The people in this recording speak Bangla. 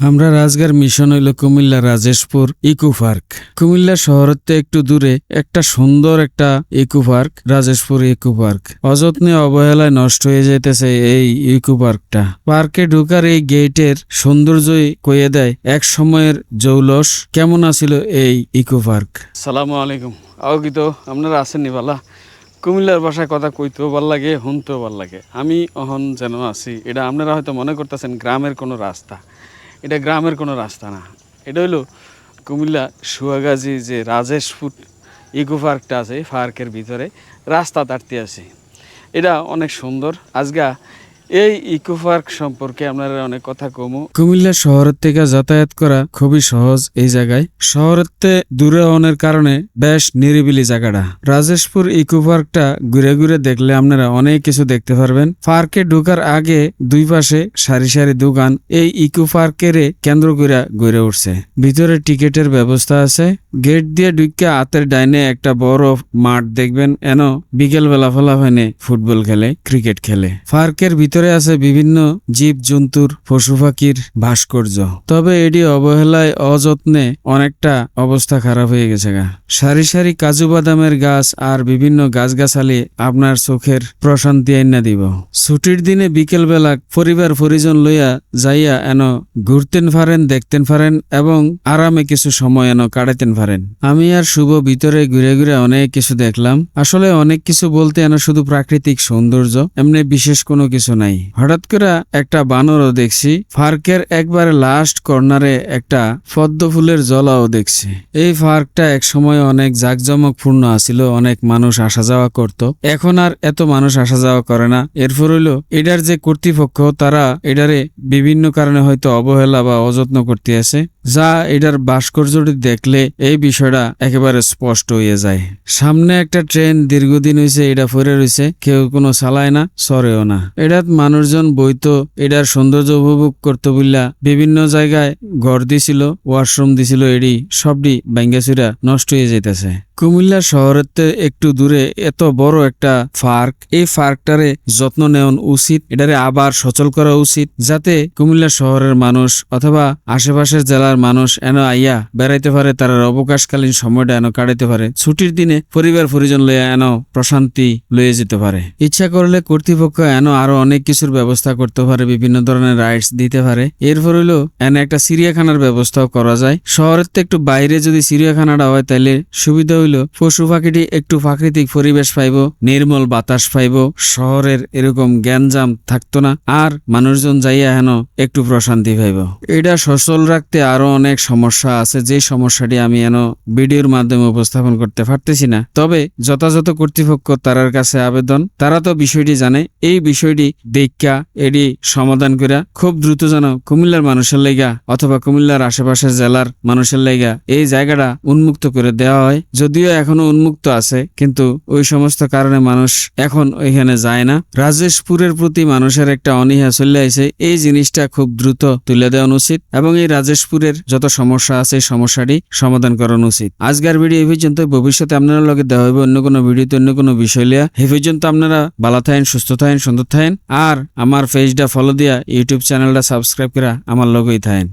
আমরা রাজগার মিশন হইল কুমিল্লা রাজেশপুর ইকো পার্ক। কুমিল্লা শহরতে একটু দূরে, একটা সুন্দর একটা eco park, Rajeshpur eco park. অযত্নে অবহেলায় নষ্ট হয়ে যাইতেছে এই ইকো পার্কটা। পার্কে ঢুকার এই গেটের সৌন্দর্যই কইয়ে দেয় এক সময়ের জৌলস। কেমন আছিল এই ইকো পার্ক? সালামু আলাইকুম। আওগিত আপনারা আছেননি বালা? কুমিল্লার ভাষায় কথা কইতেও ভালো লাগে, শুনতেও ভালো লাগে। আমি অহন যেন আছি, এটা আপনারা হয়তো মনে করতেছেন গ্রামের কোনো রাস্তা। এটা গ্রামের কোনো রাস্তা না। এটা হলো কুমিল্লা সুয়াগাজী যে রাজেশপুর ইকো পার্কটা আছে, এই পার্কের ভিতরে রাস্তা তাড়তে আছে এটা অনেক সুন্দর। আজগা এই ইকো পার্ক সম্পর্কে আপনারা অনেক কথা কমু। কুমিল্লা শহরের থেকে যাতায়াত করা খুবই সহজ এই জায়গায়। শহরের তে দূরে হওয়ার কারণে বেশ নিরিবিলি জায়গাটা। রাজেশপুর ইকো পার্কটা ঘুরে ঘুরে দেখলে আপনারা অনেক কিছু দেখতে পারবেন। পার্কে ঢোকার আগে দুই পাশে সারি সারি দোকান এই ইকো পার্কের কেন্দ্র করে গড়ে উঠছে। ভিতরে টিকেটের ব্যবস্থা আছে। গেট দিয়ে ঢুকে হাতের ডাইনে একটা বড় মাঠ দেখবেন। এন বিকেল বেলা ফলাফানে ফুটবল খেলে, ক্রিকেট খেলে। পার্কের ভিতরে আছে বিভিন্ন জীব জন্তুর পশু পাখির ভাস্কর্য। তবে এটি অবহেলায় অযত্নে অনেকটা অবস্থা খারাপ হয়ে গেছে গা। সারি সারি কাজু বাদামের গাছ আর বিভিন্ন গাছগাছালি আপনার চোখের প্রশান্তি আইনা দিব। ছুটির দিনে বিকেল বেলা পরিবার পরিজন লইয়া যাইয়া এন ঘুরতেন পারেন দেখতেন পারেন এবং আরামে কিছু সময় এন কাটাতেন পারেন আমি আর শুভ ভিতরে ঘুরে ঘুরে অনেক কিছু দেখলাম। আসলে অনেক কিছু বলতে এন শুধু প্রাকৃতিক সৌন্দর্য, এমনি বিশেষ কোনো কিছু নাই। হঠাৎ করে একটা বানরও দেখছি পার্কের একবারে লাস্ট কর্নারে একটা পদ্ম ফুলের জলাও দেখছি। এই পার্কটা এক সময় অনেক জাঁকজমকপূর্ণ আছিল, অনেক মানুষ আসা যাওয়া করত। এখন আর এত মানুষ আসা যাওয়া করে না। এরপর হইল, এটার যে কর্তৃপক্ষ, তারা এটারে বিভিন্ন কারণে হয়তো অবহেলা বা অযত্ন করতে আছে। যা এটার ভাস্কর্যটি দেখলে এই বিষয়টা একেবারে স্পষ্ট হয়ে যায়। সামনে একটা ট্রেন দীর্ঘদিন হয়েছে এটা ফরে রয়েছে কেউ কোনো চালায় না, সরেও না। এটাত মানুষজন বইত এটার সৌন্দর্য উপভোগ করতে বললা বিভিন্ন জায়গায় ঘর দিছিল, ওয়াশরুম দিছিল, এডি সবটি ব্যাঙ্গাচুরা নষ্ট হয়ে যেতেছে কুমিল্লা শহরের তে একটু দূরে এত বড় একটা পার্ক। এই পার্কটারে যত্ন নেওয়া উচিত, এটারে আবার সচল করা উচিত, যাতে কুমিল্লা শহরের মানুষ অথবা আশেপাশের জেলার মানুষ এন আইয়া বেড়াইতে পারে, তার অবকাশকালীন সময়টা এন কাটাইতে পারে, ছুটির দিনে পরিবার পরিজন লইয়া এন প্রশান্তি লইয়ে যেতে পারে। ইচ্ছা করলে কর্তৃপক্ষ এন আরও অনেক কিছুর ব্যবস্থা করতে পারে, বিভিন্ন ধরনের রাইডস দিতে পারে। এরপর হইল এন একটা চিড়িয়াখানার ব্যবস্থাও করা যায়। শহরের তো একটু বাইরে যদি চিড়িয়াখানাটা হয় তাহলে সুবিধা হইল, পশু পাখিটি একটু প্রাকৃতিক পরিবেশ পাইব, নির্মল বাতাস পাইব, শহরের এরকম জ্ঞানজাম থাকতো না, আর মানুষজন যাইয়া হেন একটু প্রশান্তি পাইব। এটা সচল রাখতে আরও অনেক সমস্যা আছে, যে সমস্যাটি আমি এন ভিডিওর মাধ্যমে উপস্থাপন করতে পারতেছি না। তবে যথাযথ কর্তৃপক্ষ তারার কাছে আবেদন, তারা তো বিষয়টি জানে, এই বিষয়টি দেখা এটি সমাধান করে খুব দ্রুত যেন কুমিল্লার মানুষের লেগা অথবা কুমিল্লার আশেপাশের জেলার মানুষের লেগা এই জায়গাটা উন্মুক্ত করে দেওয়া হয়। যদিও এখনও উন্মুক্ত আছে, কিন্তু ওই সমস্ত কারণে মানুষ এখন ওইখানে যায় না। রাজেশপুরের প্রতি মানুষের একটা অনীহা চলে আসে, এই জিনিসটা খুব দ্রুত তুলে দেওয়া উচিত এবং এই রাজেশপুরের যত সমস্যা আছে সমস্যাটি সমাধান করানো উচিত। আজকের ভিডিও এই পর্যন্ত, ভবিষ্যতে আপনারা লগে দেওয়া হবে অন্য কোনো ভিডিওতে, অন্য কোনো বিষয় লিয়া এই পর্যন্ত আপনারা ভালো থাকেন, সুস্থ থাকেন, সুন্দর থাকেন, আর আমার পেজটা ফলো দিয়া ইউটিউব চ্যানেলটা সাবস্ক্রাইব করা আমার লগেই থাকেন।